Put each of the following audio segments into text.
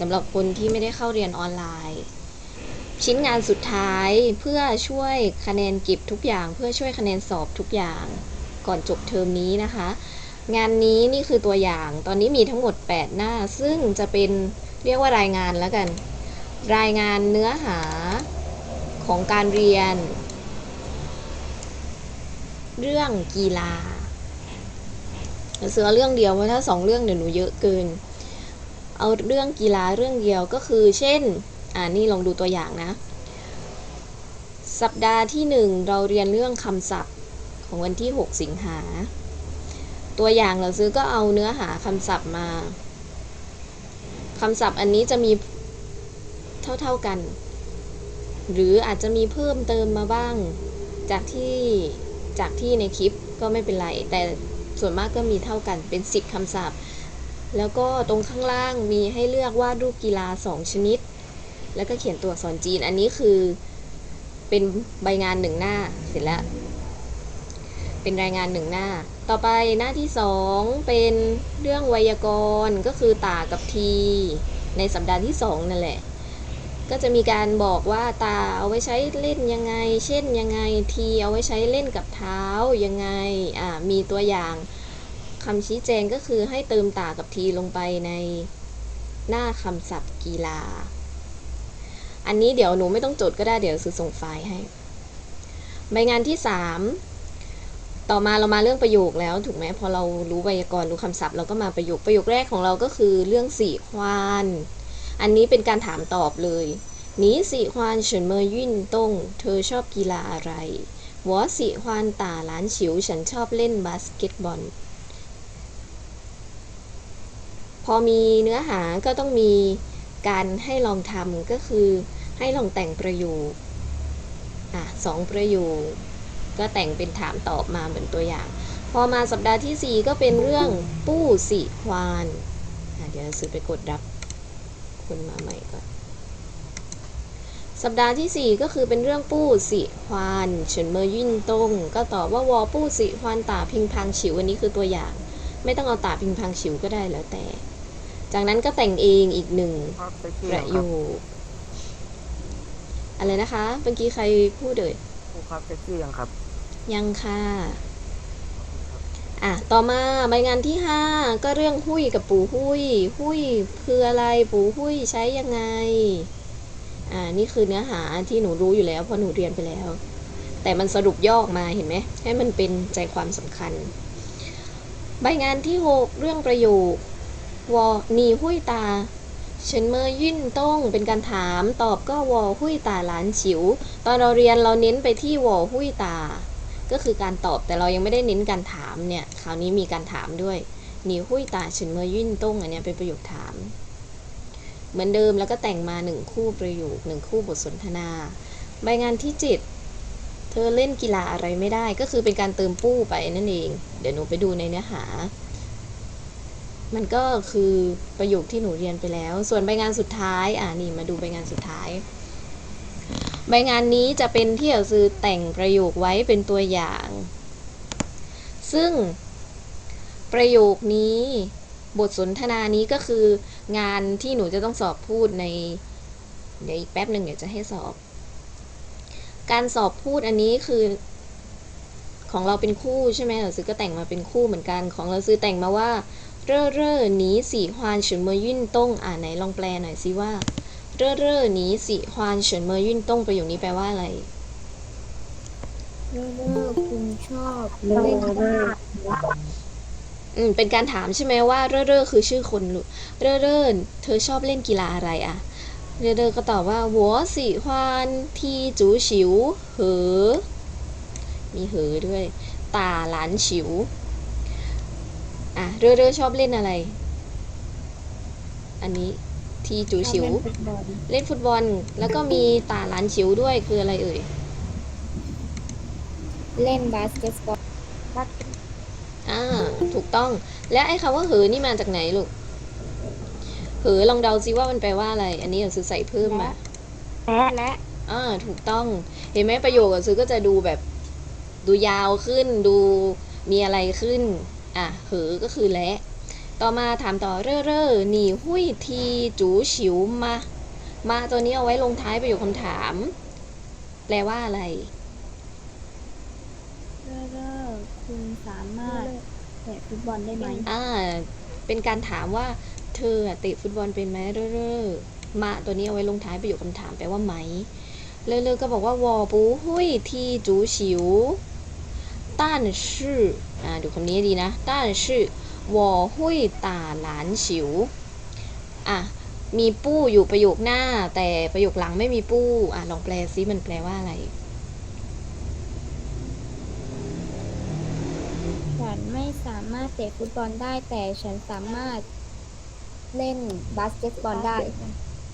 สำหรับคนที่ไม่ได้เข้าเรียนออนไลน์ ชิ้นงานสุดท้ายเพื่อช่วยคะแนนเก็บทุกอย่าง เพื่อช่วยคะแนนสอบทุกอย่าง ก่อนจบเทอมนี้นะคะ งานนี้นี่คือตัวอย่างตอนนี้มีทั้งหมด 8 หน้า ซึ่งจะเป็นเรียกว่ารายงานแล้วกัน รายงานเนื้อหาของการเรียน เรื่องกีฬาเสือเรื่องเดียวเพราะถ้าสองเรื่องเดี๋ยวหนูเยอะเกิน เอาเรื่องกีฬาเรื่องเดียวก็คือเช่น อ่านี่ลองดูตัวอย่างนะ สัปดาห์ที่หนึ่งเราเรียนเรื่องคำศัพท์ของวันที่ 6 สิงหา ตัวอย่างเราซื้อก็เอาเนื้อหาคำศัพท์มาคำศัพท์อันนี้จะมีเท่าๆกัน หรืออาจจะมีเพิ่มเติมมาบ้าง จากที่จากที่ในคลิปก็ไม่เป็นไร แต่ส่วนมากก็มีเท่ากันเป็น 10 คำศัพท์ แล้วก็ตรงข้างล่างมีให้เลือกวาดรูปกีฬา 2 ชนิด แล้วก็เขียนตัวอักษรจีน อันนี้คือเป็นใบงานหนึ่งหน้าเสร็จแล้ว เป็นรายงานหนึ่งหน้า ต่อไปหน้าที่ 2 เป็นเรื่องไวยากรณ์ก็คือตากับที ในสัปดาห์ที่ 2 นั่นแหละ ก็จะมีการบอกว่าตาเอาไว้ใช้เล่นยังไง เช่นยังไงทีเอาไว้ใช้เล่นกับเท้ายังไง อ่ามีตัวอย่าง คำชี้แจงก็คือให้เติมตากับทีลงไปในหน้าคำศัพท์กีฬา อันนี้เดี๋ยวหนูไม่ต้องจดก็ได้เดี๋ยวซื้อส่งไฟล์ให้ ใบงานที่ 3 ต่อมาเรามาเรื่องประโยคแล้วถูกไหมพอเรารู้ไวยากรณ์รู้คำศัพท์เราก็มาประโยคประโยคแรกของเราก็คือเรื่องสี่ควาน อันนี้เป็นการถามตอบเลยหนีสี่ควานเฉินเมยยุ่นต้ง เธอชอบกีฬาอะไรหวอสี่ควานตาหลานฉิวฉันชอบเล่นบาสเกตบอล พ อมีเนื้อหาก็ต้องมีการให้ลองทำก็คือให้ลองแต่งประโยคอะสองประโยค ก็แต่งเป็นถามตอบมาเหมือนตัวอย่าง พอมาสัปดาห์ที่ 4 ก็เป็นเรื่องปู้สิควานเดี๋ยวซื้อไปกดรับคนมาใหม่ก่อน สัปดาห์ที่ 4 ก็คือเป็นเรื่องปู้สิควานเฉินเมอยุ่นตงก็ตอบว่าวอปู้สิควานตาพิงพังฉิวอันนี้คือตัวอย่าง ไม่ต้องเอาตาพิงพังฉิวก็ได้แล้วแต่ จากนั้นก็แต่งเองอีกหนึ่งครับไปเที่ปยระวโยครับคอะไรนะคะเมื่อกี้ใครพูดเอ่ยครูครับเซ็กซี่ยังครับ ยังค่ะอะ ต่อมาใบงานที่ 5 ก็เรื่องหุ้ยกับปู่หุ้ย หุ้ยคืออะไรปู่หุ้ยใช้ยังไง อ่า นี่คือเนื้อหาที่หนูรู้อยู่แล้วเพราะหนูเรียนไปแล้ว แต่มันสรุปย่อออกมาเห็นไหม ให้มันเป็นใจความสำคัญ ใบงานที่ 6 เรื่องประโยค วอหนีหุ้ยตาเฉินเมอยื่นต้งเป็นการถาม ตอบก็วอหุ้ยตาหลานฉิว ตอนเราเรียนเราเน้นไปที่วอหุ้ยตา ก็คือการตอบแต่เรายังไม่ได้เน้นการถามเนี่ย คราวนี้มีการถามด้วยหนีหุ้ยตาเฉินเมอยื่นต้งอันเนี้ยเป็นประโยคถาม เหมือนเดิมแล้วก็แต่งมาหนึ่งคู่ประโยคหนึ่งคู่บทสนทนา ใบงานที่จ็ดเธอเล่นกีฬาอะไรไม่ได้ก็คือเป็นการเติมปู้ไปนั่นเอง เดี๋ยวหนูไปดูในเนื้อหา มันก็คือประโยคที่หนูเรียนไปแล้ว ส่วนใบงานสุดท้ายอ่านี่มาดูใบงานสุดท้าย ใบงานนี้จะเป็นที่เราซื้อแต่งประโยคไว้เป็นตัวอย่าง ซึ่งประโยคนี้บทสนทนานี้ก็คืองานที่หนูจะต้องสอบพูดใน เดี๋ยวอีกแป๊บหนึ่งเดี๋ยวจะให้สอบ การสอบพูดอันนี้คือ ของเราเป็นคู่ใช่ไหมเราซื้อก็แต่งมาเป็นคู่เหมือนกัน ของเราซื้อแต่งมาว่า เร่อเร่อหนีสีฮวานฉินเมยยุ่นต้องอ่านไหนลองแปลหน่อยสิว่า เร่อเร่อหนีสีฮวานฉินเมยยุ่นต้องประโยคนี้แปลว่าอะไร เร่อเร่อคุณชอบเล่นอืมเป็นการถามใช่ไหมว่า เร่อเร่อคือชื่อคนหรือเร่อเร่อเธอชอบเล่นกีฬาอะไรอะเร่อเร่อก็ตอบว่าหัวสีฮวานที่จูฉิว เหอ มีเหอด้วย ตาหลานฉิว อะเร่อเร่อชอบเล่นอะไร อันนี้ทีจูฉิวเล่นฟุตบอลเล่นฟุตบอล แล้วก็มีตาหลานฉิวด้วยคืออะไรเอ่ย เล่นบาสเกตบอลอ่าถูกต้อง และไอ้คำว่าเหอนี่มาจากไหนลูกเหอลองเดาซิว่ามันแปลว่าอะไร อันนี้เราซื้อใส่เพิ่มมาและและอ่าถูกต้อง เห็นไหมประโยคอะซื้อก็จะดูแบบ ดูยาวขึ้น ดูมีอะไรขึ้น อะเหอก็คือและ ต่อมาถามต่อเร่อเร่อหนีหุยทีจูฉิวมา มาตัวนี้เอาไว้ลงท้ายประโยคคำถาม แปลว่าอะไรเร่อเร่อคุณสามารถเตะฟุตบอลได้ไหมอ่าเป็นการถามว่าเธออะเตะฟุตบอลเป็นไหมเร่อเร่อมาตัวนี้เอาไว้ลงท้ายประโยคคำถามแปลว่าไหมเร่อเร่อก็บอกว่าวอปูหุยทีจูฉิวต้านชื่ออ่า ดูคำนี้ให้ดีนะต้านชื่อวอหุยตาหลานฉิวอะมีปู้อยู่ประโยคหน้า แต่ประโยคหลังไม่มีปู้อะลองแปลซิมันแปลว่าอะไรฉันไม่สามารถเตะฟุตบอลได้ แต่ฉันสามารถเล่นบาสเกตบอลได้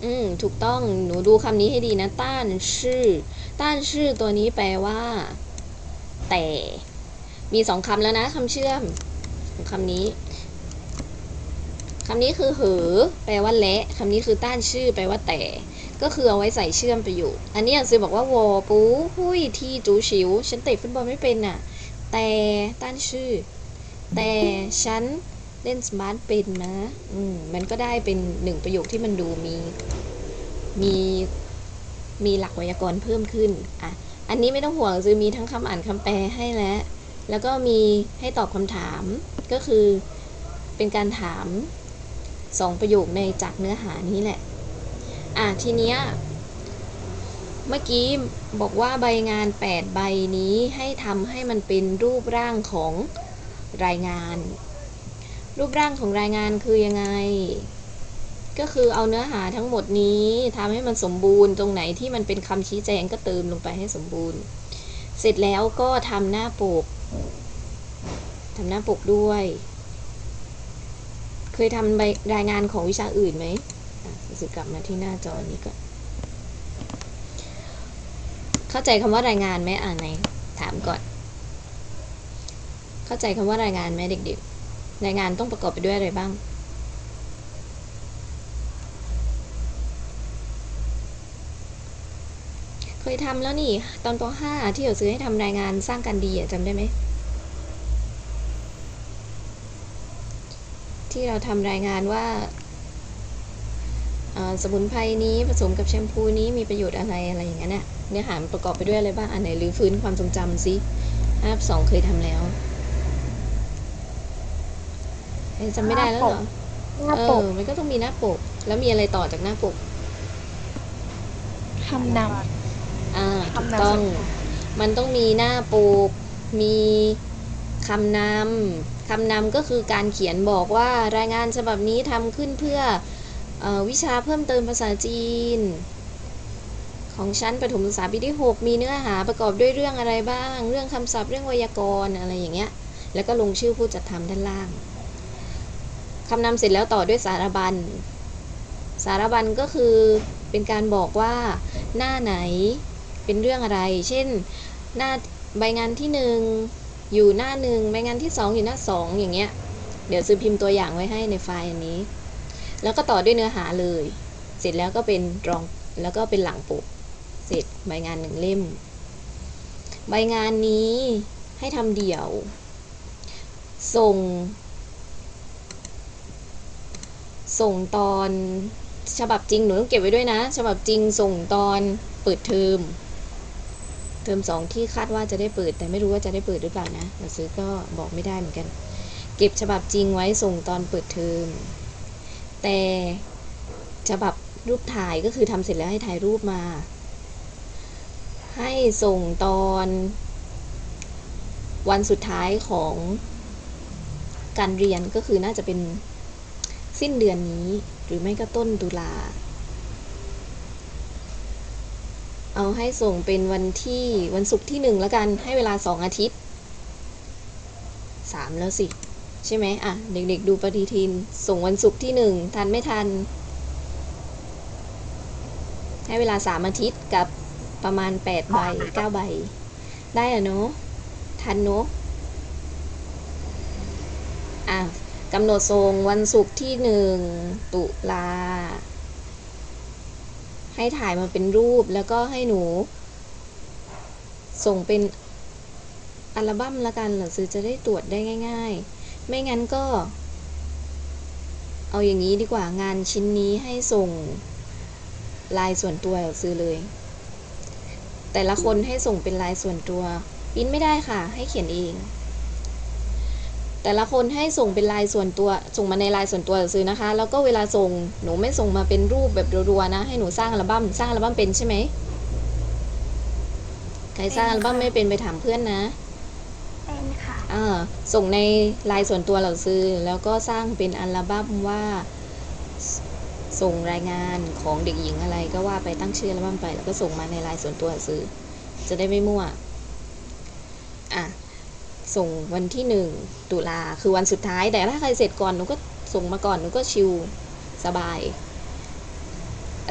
อืม ถูกต้อง หนูดูคำนี้ให้ดีนะ ต้านชื่อ ต้านชื่อตัวนี้แปลว่า แต่ มีสองคำแล้วนะคำเชื่อมของคำนี้คำนี้คือเหอแปลว่าและคำนี้คือต้านชื่อแปลว่าแต่ ก็คือเอาไว้ใส่เชื่อมประโยคอันนี้อะซื้อบอกว่าวอปูหุยที่จูชิว ฉันเตะฟุตบอลไม่เป็นน่ะ แต่ต้านชื่อ แต่ฉันเล่นสมาร์ทเป็นนะ อืมมันก็ได้เป็นหนึ่งประโยคที่มันดูมี มีมีหลักไวยากรณ์เพิ่มขึ้นอะอันนี้ไม่ต้องห่วงซื้อมีทั้งคำอ่านคำแปลให้แล้ว แล้วก็มีให้ตอบคำถามก็คือเป็นการถามสองประโยคในจากเนื้อหานี้แหละ อะทีเนี้ยเมื่อกี้บอกว่าใบงาน 8 ใบนี้ให้ทำให้มันเป็นรูปร่างของรายงาน รูปร่างของรายงานคือยังไง ก็คือเอาเนื้อหาทั้งหมดนี้ทำให้มันสมบูรณ์ตรงไหนที่มันเป็นคำชี้แจงก็เติมลงไปให้สมบูรณ์ เสร็จแล้วก็ทำหน้าปก ทำหน้าปกด้วย เคยทำใบรายงานของวิชาอื่นไหมรู้สึกกลับมาที่หน้าจอนี้ก่อนเข้าใจคำว่ารายงานไหมอ่านไหนถามก่อน เข้าใจคำว่ารายงานไหมเด็กๆ รายงานต้องประกอบไปด้วยอะไรบ้าง เคยทำแล้วนี่ ตอนป .5 ที่เราซื้อให้ทำรายงานสร้างการดีอะจำได้ไหม ที่เราทำรายงานว่าเอ่อสมุนไพรนี้ผสมกับแชมพูนี้มีประโยชน์อะไรอะไรอย่างนั้นน่ะเนื้อหามันประกอบไปด้วยอะไรบ้าง อันไหนหรือฟื้นความทรงจำซิห้าสองเคยทำแล้วเอ๊ะจำไม่ได้แล้วเหรอหน้าเอปอกมันก็ต้องมีหน้าปก แล้วมีอะไรต่อจากหน้าปกคำน อ่าคำถูกนำต้องสำคัญมันต้องมีหน้าปกมีคำนำคำนำก็คือการเขียนบอกว่ารายงานฉบับนี้ทำขึ้นเพื่อเออวิชาเพิ่มเติมภาษาจีน ของชั้นประถมศึกษาปีที่ 6 มีเนื้อหาประกอบด้วยเรื่องอะไรบ้าง เรื่องคำศัพท์เรื่องไวยากรณ์อะไรอย่างเงี้ย แล้วก็ลงชื่อผู้จัดทำด้านล่างคำนำเสร็จแล้วต่อด้วยสารบัญ สารบัญก็คือเป็นการบอกว่าหน้าไหน เป็นเรื่องอะไร เช่น หน้าใบงานที่หนึ่งอยู่หน้าหนึ่งใบงานที่สองอยู่หน้าสองอย่างเงี้ย เดี๋ยวซื้อพิมพ์ตัวอย่างไว้ให้ในไฟล์อันนี้ แล้วก็ต่อด้วยเนื้อหาเลย เสร็จแล้วก็เป็นรองแล้วก็เป็นหลังปก เสร็จใบงานหนึ่งเล่ม ใบงานนี้ให้ทำเดี่ยว ส่ง ส่งตอนฉบับจริงหนูต้องเก็บไว้ด้วยนะ ฉบับจริงส่งตอนเปิดเทอม เทอมสองที่คาดว่าจะได้เปิด แต่ไม่รู้ว่าจะได้เปิดหรือเปล่านะหนังสือก็บอกไม่ได้เหมือนกัน เก็บฉบับจริงไว้ส่งตอนเปิดเทอมแต่ฉบับรูปถ่ายก็คือทำเสร็จแล้วให้ถ่ายรูปมา ให้ส่งตอนวันสุดท้ายของการเรียนก็คือน่าจะเป็นสิ้นเดือนนี้หรือไม่ก็ต้นตุลา เอาให้ส่งเป็นวันที่วันศุกร์ที่หนึ่งแล้วกันให้เวลาสองอาทิตย์สามแล้วสิ ใช่ไหมอะ เด็กๆ ดูปฏิทิน ส่งวันศุกร์ที่หนึ่งทันไม่ทัน ให้เวลาสามอาทิตย์กับประมาณแปดใบเก้าใบ ได้อะเนาะทันเนาะอะกำหนดส่งวันศุกร์ที่หนึ่งตุลา ให้ถ่ายมาเป็นรูปแล้วก็ให้หนู ส่งเป็นอัลบั้มละกันหนังสือจะได้ตรวจได้ง่าย ๆ ไม่งั้นก็ เอาอย่างนี้ดีกว่างานชิ้นนี้ให้ส่งลายส่วนตัวเราซื้อเลย แต่ละคนให้ส่งเป็นลายส่วนตัวปริ้นไม่ได้ค่ะ ให้เขียนเอง แต่ละคนให้ส่งเป็นลายส่วนตัว ส่งมาในลายส่วนตัวซื้อนะคะ แล้วก็เวลาส่งหนูไม่ส่งมาเป็นรูปแบบรัวๆนะ ให้หนูสร้างอัลบั้มสร้างอัลบั้มเป็นใช่ไหมใครสร้างอัลบั้มไม่เป็นไปถามเพื่อนนะเป็นค่ะอ่าส่งในไลน์ส่วนตัวเราซื้อ แล้วก็สร้างเป็นอัลบั้มว่าสส่งรายงานของเด็กหญิงอะไรก็ว่าไปตั้งชื่ออัลบั้มไป แล้วก็ส่งมาในไลน์ส่วนตัวซื้อ จะได้ไม่มั่วอะ ส่งวันที่หนึ่งตุลาคือวันสุดท้าย แต่ถ้าใครเสร็จก่อนหนูก็ส่งมาก่อนหนูก็ชิลสบาย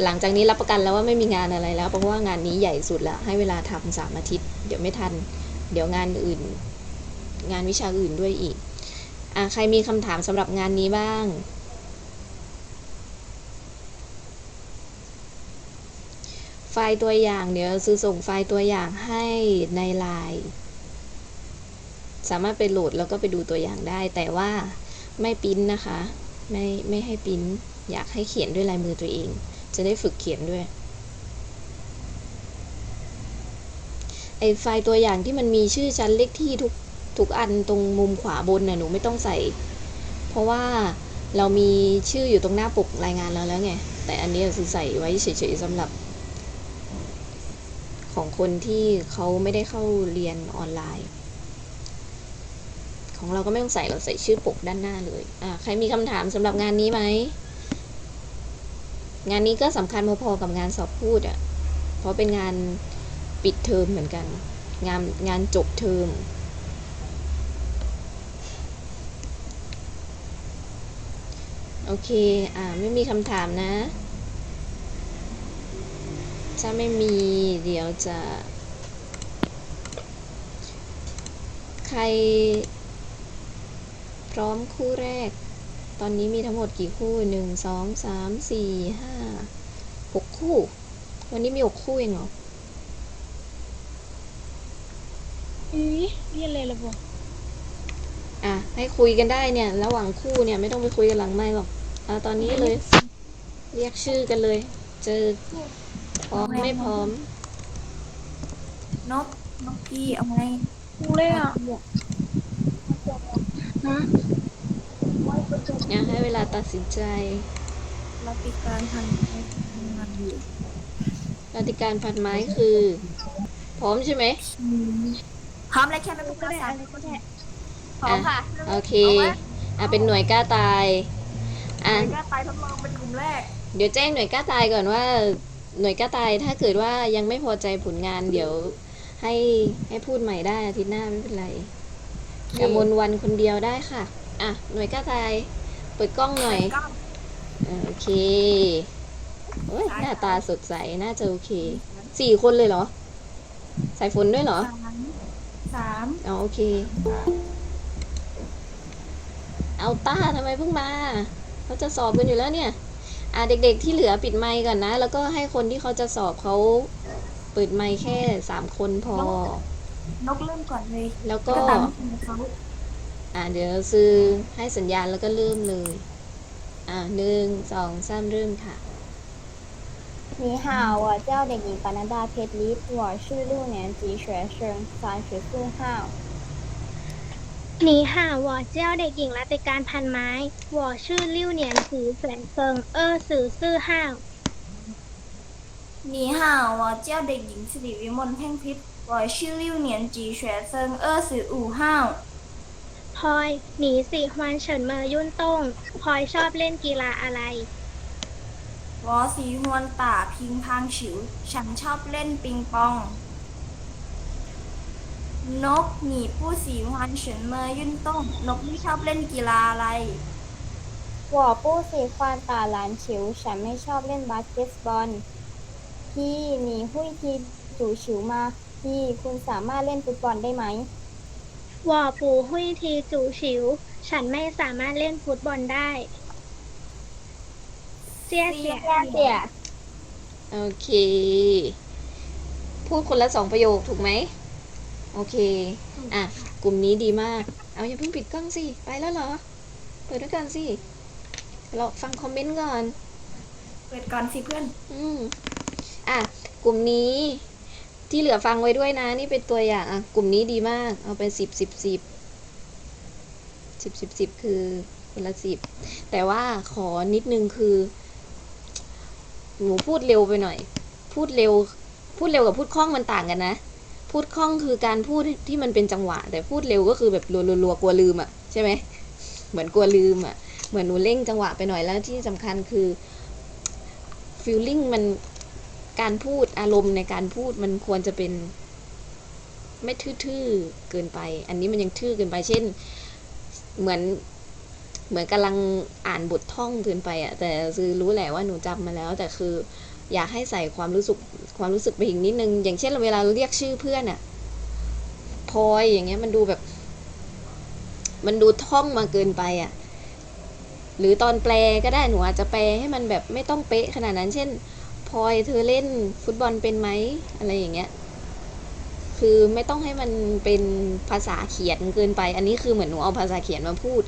หลังจากนี้รับประกันแล้วว่าไม่มีงานอะไรแล้ว เพราะว่างานนี้ใหญ่สุดแล้ว ให้เวลาทำสามอาทิตย์ เดี๋ยวไม่ทัน เดี๋ยวงานอื่น งานวิชาอื่นด้วยอีกอะใครมีคำถามสำหรับงานนี้บ้าง ไฟล์ตัวอย่างเดี๋ยวซื้อส่งไฟล์ตัวอย่างให้ในไลน์ สามารถไปโหลดแล้วก็ไปดูตัวอย่างได้ แต่ว่าไม่ปริ้นนะคะ ไม่ไม่ให้ปริ้นอยากให้เขียนด้วยลายมือตัวเอง จะได้ฝึกเขียนด้วยไอไฟล์ตัวอย่างที่มันมีชื่อชั้นเลขที่ทุกทุกอันตรงมุมขวาบนน่ะหนูไม่ต้องใส่ เพราะว่าเรามีชื่ออยู่ตรงหน้าปกรายงานแล้วแล้วไง แต่อันนี้เราใส่ไว้เฉยๆสำหรับ ของคนที่เขาไม่ได้เข้าเรียนออนไลน์ ของเราก็ไม่ต้องใส่เราใส่ชื่อปกด้านหน้าเลยอ่าใครมีคำถามสำหรับงานนี้ไหมงานนี้ก็สำคัญพอๆกับงานสอบพูดอะ่ะเพราะเป็นงานปิดเทอมเหมือนกัน งานงานจบเทอมโอเค อ่า ไม่มีคำถามนะ ถ้าไม่มี เดี๋ยวจะ ใคร พร้อมคู่แรก ตอนนี้มีทั้งหมดกี่คู่หนึ่งสองสามสี่ห้าหกคู่ วันนี้มีหกคู่เองเหรออีเรียนเลยละบ่อะ ให้คุยกันได้เนี่ย ระหว่างคู่เนี่ยไม่ต้องไปคุยกันหลังไม่หรอกเอาตอนนี้เลย เรียกชื่อกันเลย เจอพร้อมไม่พร้อม นกนกพี่เอาไงกูเลยอะ ฮะอยากให้เวลาตัดสินใจรัติการทันงานอยู่รัติการพันไม้คือ พร้อมใช่ไหมพร้อมเลยแค่ไม่เป็นก็ภาได้ษาอะไรก็ได้พร้อมค่ะ โอเค อะเป็นหน่วยกล้าตาย อะก็ไปทดลองเป็นกลุ่มแรก เดี๋ยวแจ้งหน่วยกล้าตายก่อนว่า หน่วยกล้าตายถ้าเกิดว่ายังไม่พอใจผลงานเดี๋ยวให้ให้พูดใหม่ได้อาทิตย์หน้าไม่เป็นไร อย่ามนวันคนเดียวได้ค่ะ อะ หน่วยกล้าตายเปิดกล้องหน่อยก็อะโอเคโอ้ยหน้าตาสดใส น่าจะโอเค สี่คนเลยเหรอ สายฝนด้วยเหรอ สามสามอ๋อโอเค เอาต้าทำไมเพิ่งมาเขาจะสอบกันอยู่แล้วเนี่ย อะเด็กๆที่เหลือปิดไมค์ก่อนนะ แล้วก็ให้คนที่เขาจะสอบเขาเปิดไมค์แค่สามคนพอ นกเริ่มก่อนเลย แล้วก็ ตามที่เขา อ่ะเดี๋ยวซื้อให้สัญญาณแล้วก็เริ่มเลย อ่ะหนึ่งสองสามเริ่มค่ะ 你好，我叫เด็กหญิงปนัดดาเพชรลิศ我是六年级学生三十四号你好我叫เด็กหญิงรัติการพันไม้我ชื่อลิ้วเหนียนสีแสงเฟิงเออสื่อซื่อห้าว 你好我叫เด็กหญิงสิริวิมลเพ่งพิษ 我是六年级学生二十五号 พลอยหนีสิฮวานเฉินเมอยุ่นต้งพลอยชอบเล่นกีฬาอะไร วอสีฮวนตาพิงพางฉิว ฉันชอบเล่นปิงปอง นกหนีผู้สีฮวนเฉินเมอยุ่นต้ง นกไม่ชอบเล่นกีฬาอะไร 我不喜欢打篮球ฉันไม่ชอบเล่นบาสเกตบอลพี่หนีหุ้ยทีจูฉิวมา พี่คุณสามารถเล่นฟุตบอลได้ไหมวอปูหุยทีจูฉิว ฉันไม่สามารถเล่นฟุตบอลได้ เสียเสียเสียโอเค พูดคนละสองประโยคถูกไหม โอเค อะ กลุ่มนี้ดีมาก เอาอย่าเพิ่งปิดกล้องสิ ไปแล้วเหรอ เปิดด้วยกันสิ เราฟังคอมเมนต์ก่อน เปิดก่อนสิเพื่อน อืมอะ กลุ่มนี้ ที่เหลือฟังไว้ด้วยนะ นี่เป็นตัวอย่างอะกลุ่มนี้ดีมาก เอาไปสิบสิบสิบสิบสิบสิบคือคนละสิบแต่ว่าขอนิดนึงคือ หนูพูดเร็วไปหน่อย พูดเร็ว พูดเร็วกับพูดคล่องมันต่างกันนะ พูดคล่องคือการพูดที่มันเป็นจังหวะ แต่พูดเร็วก็คือแบบรัวๆกลัวลืมอะใช่ไหมเหมือนกลัวลืมอะเหมือนหนูเร่งจังหวะไปหน่อยแล้วที่สำคัญคือฟีลลิ่งมัน การพูดอารมณ์ในการพูดมันควรจะเป็น ไม่ทื่อๆเกินไป อันนี้มันยังทื่อเกินไป เช่น เหมือนเหมือนกำลังอ่านบทท่องเกินไปอะแต่คือรู้แหละว่าหนูจำมาแล้ว แต่คือ อยากให้ใส่ความรู้สึกความรู้สึกไปอีกนิดนึง อย่างเช่นเวลาเราเรียกชื่อเพื่อนอะพลอยอย่างเงี้ยมันดูแบบ มันดูท่องมาเกินไปอะหรือตอนแปลก็ได้หนูอาจจะแปลให้มันแบบไม่ต้องเป๊ะขนาดนั้น เช่น พลอยเธอเล่นฟุตบอลเป็นไหมอะไรอย่างเงี้ย คือไม่ต้องให้มันเป็นภาษาเขียนเกินไป อันนี้คือเหมือนหนูเอาภาษาเขียนมาพูด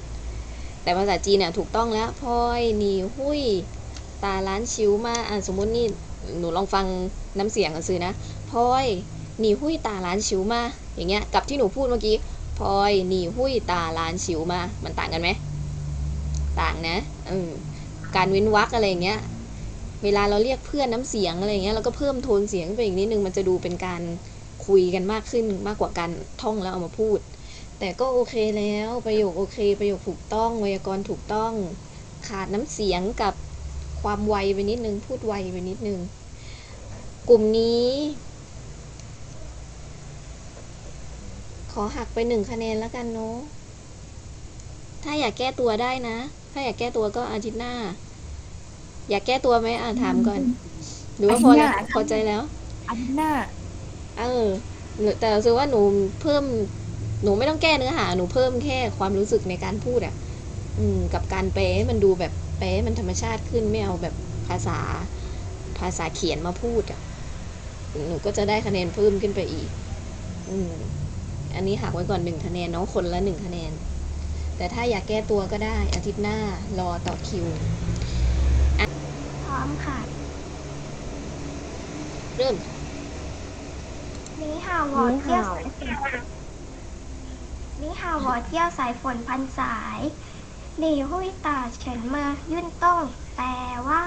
แต่ภาษาจีนเนี่ยถูกต้องแล้วพลอยหนีหุยตาล้านชิวมาอะสมมุตินี่หนูลองฟังน้ำเสียงกันซื้อนะพลอยหนีหุยตาล้านชิวมาอย่างเงี้ยกับที่หนูพูดเมื่อกี้พลอยหนีหุยตาล้านชิวมา มันต่างกันไหม ต่างนะเออการเว้นวรรคอะไรอย่างเงี้ย เวลาเราเรียกเพื่อนน้ำเสียงอะไรเงี้ยเราก็เพิ่มโทนเสียงไปอีกนิดนึงมันจะดูเป็นการคุยกันมากขึ้นมากกว่าการท่องแล้วเอามาพูด แต่ก็โอเคแล้วประโยคโอเค ประโยคถูกต้องไวยากรณ์ถูกต้อง ขาดน้ำเสียงกับความไวไปนิดนึง พูดไวไปนิดนึง กลุ่มนี้ ขอหักไปหนึ่งคะแนนแล้วกันเนาะถ้าอยากแก้ตัวได้นะ ถ้าอยากแก้ตัวก็อาทิตย์หน้า อยากแก้ตัวไหมอะถามก่อนหรือว่าพอแล้วอาทิตย์หน้าพอใจแล้วอาทิตย์หน้า เออหนูแต่รู้สึกว่าหนูเพิ่ม หนูไม่ต้องแก้เนื้อหา หนูเพิ่มแค่ความรู้สึกในการพูดอะ่ะ อืม กับการแปลให้มันดูแบบแปลให้มันธรรมชาติขึ้นไม่เอาแบบภาษา ภาษาเขียนมาพูดอะ่ะ หนูก็จะได้คะแนนเพิ่มขึ้นไปอีก อืม อันนี้หักไว้ก่อนหนึ่งคะแนนเนาะคนละหนึ่งคะแนน แต่ถ้าอยากแก้ตัวก็ได้อาทิตย์หน้ารอต่อคิวพร้อ มค่ะ เริ่มนี่ฮาวอเที่ยวสายฝนนี่ฮาวอเที่ยวสายฝนพันสายหนีหุยตาเฉินเมอยื่นต้องแปลว่า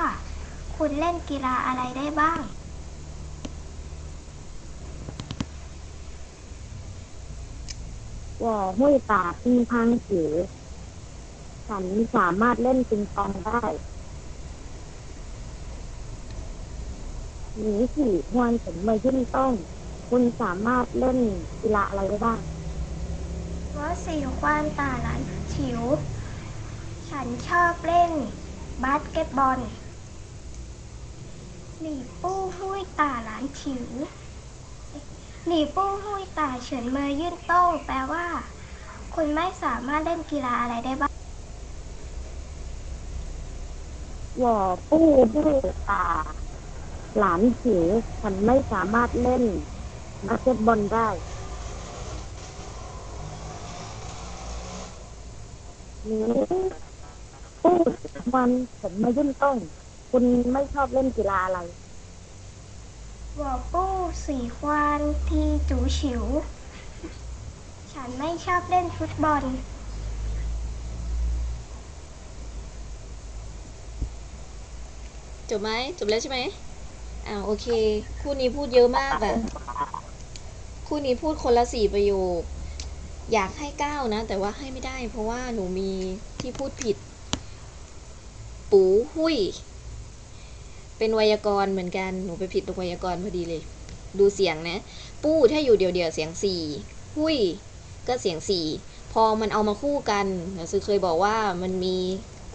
คุณเล่นกีฬาอะไรได้บ้าง ว่าห้วยตาพิงพังสือฉันสามารถเล่นปิงปองได้ หนีสี่ฮวนฉันมายื่นต้อง คุณสามารถเล่นกีฬาอะไรได้บ้างว่าสี่ควานตาหลานฉิว ฉันชอบเล่น บาสเกตบอลหนีปู้หุ้ยตาหลานฉิวหนีปู้หุ้ยตาเฉินเมอยื่นโต้งแปลว่า คุณไม่สามารถเล่นกีฬาอะไรได้บ้างว่าปู้ด้วยตา หลานหิวฉันไม่สามารถเล่นบาสเกตบอลได้หรือปู้มันฉันมายื่นต้อง คุณไม่ชอบเล่นกีฬาอะไร หัวปู้สีควานทีจูฉิว ฉันไม่ชอบเล่นฟุตบอล จบไหม จบแล้วใช่ไหม อ่าโอเค คู่นี้พูดเยอะมากอะคู่นี้พูดคนละสี่ประโยค อยากให้เก้านะ แต่ว่าให้ไม่ได้ เพราะว่าหนูมีที่พูดผิด ปูหุยเป็นไวยากรณ์เหมือนกัน หนูไปผิดตรงไวยากรณ์พอดีเลย ดูเสียงนะ ปู้ถ้าอยู่เดียวๆเสียงสี่หุยก็เสียงสี่ พอมันเอามาคู่กันหนังสือเคยบอกว่ามันมี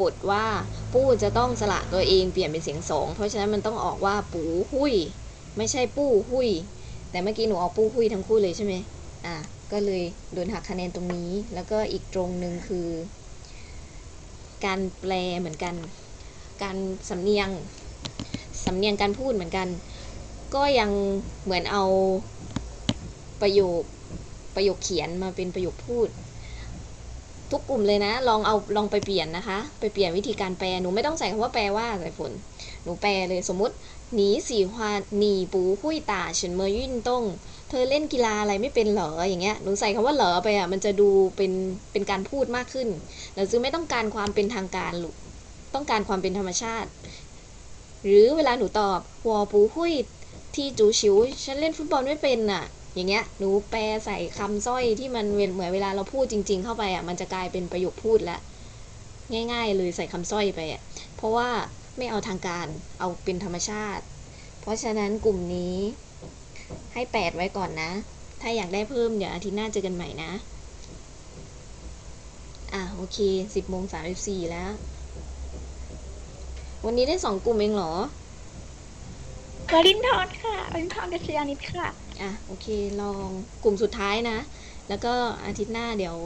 กฎว่า ปู้จะต้องสละตัวเองเปลี่ยนเป็นเสียงสองเพราะฉะนั้นมันต้องออกว่าปูหุยไม่ใช่ปู้หุยแต่เมื่อกี้หนูออกปู้หุยทั้งคู่เลยใช่ไหมอะก็เลยโดนหักคะแนนตรงนี้ แล้วก็อีกตรงหนึ่งคือ การแปลเหมือนกัน การสำเนียงสำเนียงการพูดเหมือนกัน ก็ยังเหมือนเอาประโยคประโยคเขียนมาเป็นประโยคพูด ทุกกลุ่มเลยนะ ลองเอาลองไปเปลี่ยนนะคะ ไปเปลี่ยนวิธีการแปล หนูไม่ต้องใส่คำว่าแปลว่าสายฝน หนูแปลเลยสมมติหนีสีฮวานหนีปูหุยตาเฉินเมยยุ่นต้ง เธอเล่นกีฬาอะไรไม่เป็นเหรออย่างเงี้ย หนูใส่คำว่าเหรอไปอะ มันจะดูเป็นเป็นการพูดมากขึ้นเราจึงไม่ต้องการความเป็นทางการลูกต้องการความเป็นธรรมชาติ หรือเวลาหนูตอบหัวปูหุยที่จูชิวฉันเล่นฟุตบอลไม่เป็นอะ อย่างเงี้ยหนูแปลใส่คำสร้อยที่มันเหมือนเวลาเราพูดจริง ๆ เข้าไปอะมันจะกลายเป็นประโยคพูดแล้วง่าย ๆ เลยใส่คำสร้อยไปอะเพราะว่าไม่เอาทางการเอาเป็นธรรมชาติ เพราะฉะนั้นกลุ่มนี้ให้แปดไว้ก่อนนะ ถ้าอยากได้เพิ่มเดี๋ยวอาทิตย์หน้าเจอกันใหม่นะ อะโอเคสิบโมงสามสิบสี่แล้ว วันนี้ได้สองกลุ่มเองเหรอวรินทร์ค่ะวรินทร์กัชยานิตค่ะ อะโอเคลองกลุ่มสุดท้ายนะ แล้วก็อาทิตย์หน้าเดี๋ยว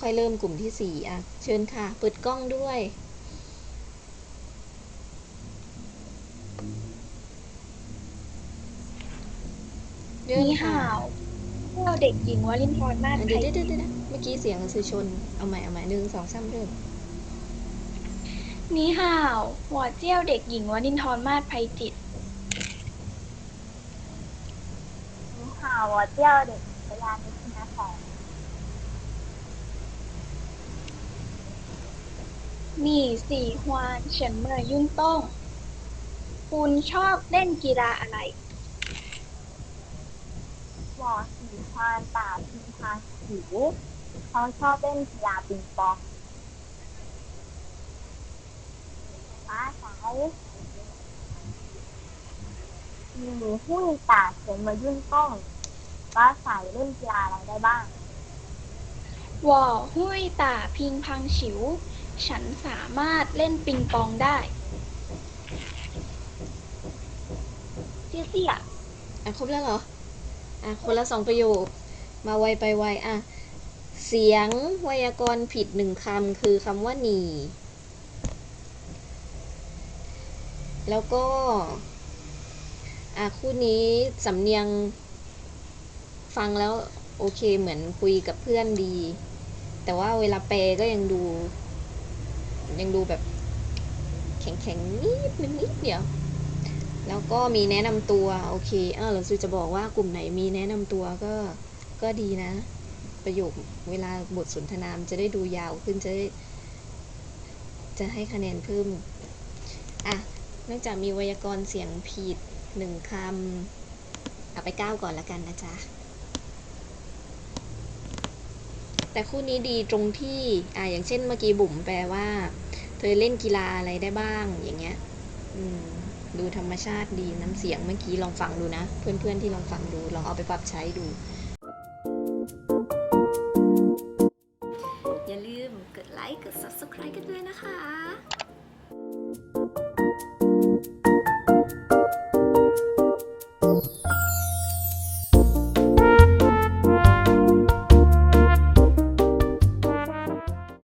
ค่อยเริ่มกลุ่มที่สี่อะ เชิญค่ะ เปิดกล้องด้วยเรื่องนี่ค่ะห่าวพวกเด็กหญิงวรินทร์มาศอะไพเดี๋ยวเดี๋ยวจิเดี๋ยวตรเดี๋ยวเมื่อกี้เสียงสื่อชน เอาใหม่เอาใหม่หนึ่งสองสามเริ่มนี่ห่าวหัวเจี้ยวเด็กหญิงวรินทร์มาศไพจิต เขาเที่ยวเด็กพยานนินะคะหนี่สี่ฮวานเฉินเมยยุ่นต้ง คุณชอบเล่นกีฬาอะไรหมอสี่ฮวานป่าพิมพาสิวเขาชอบเล่นกีฬาปิงปองฟ้าใสหมีหุ้ยตาเฉินเมยยุ่นต้ง ฟ้าใสเล่นกีฬาอะไรได้บ้างวอหุยตาพิงพังฉิว ฉันสามารถเล่นปิงปองได้เตี้ยเตี้ยอะครบแล้วเหรอ อะคนละสองประโยค มาไวไปไวอะ เสียงไวยากรณ์ผิดหนึ่งคำคือคำว่าหนีแล้วก็ อะคู่นี้สำเนียง ฟังแล้วโอเคเหมือนคุยกับเพื่อนดี แต่ว่าเวลาแปลก็ยังดู ยังดูแบบ แข็งๆนิดนึงนิดเดียว แล้วก็มีแนะนำตัวโอเคเออเราซูจะบอกว่ากลุ่มไหนมีแนะนำตัวก็ก็ดีนะ ประโยคเวลาบทสนทนามจะได้ดูยาวขึ้นจะได้จะให้คะแนนเพิ่ม อะเนื่องจากมีไวยากรณ์เสียงผิดหนึ่งคำเอาไปก้าวก่อนละกันนะจ๊ะ แต่คู่นี้ดีตรงที่อะอย่างเช่นเมื่อกี้บุ๋มแปลว่า เธอเล่นกีฬาอะไรได้บ้างอย่างเงี้ยดูธรรมชาติดีน้ำเสียงเมื่อกี้ลองฟังดูนะ เพื่อนๆที่ลองฟังดูลองเอาไปปรับใช้ดู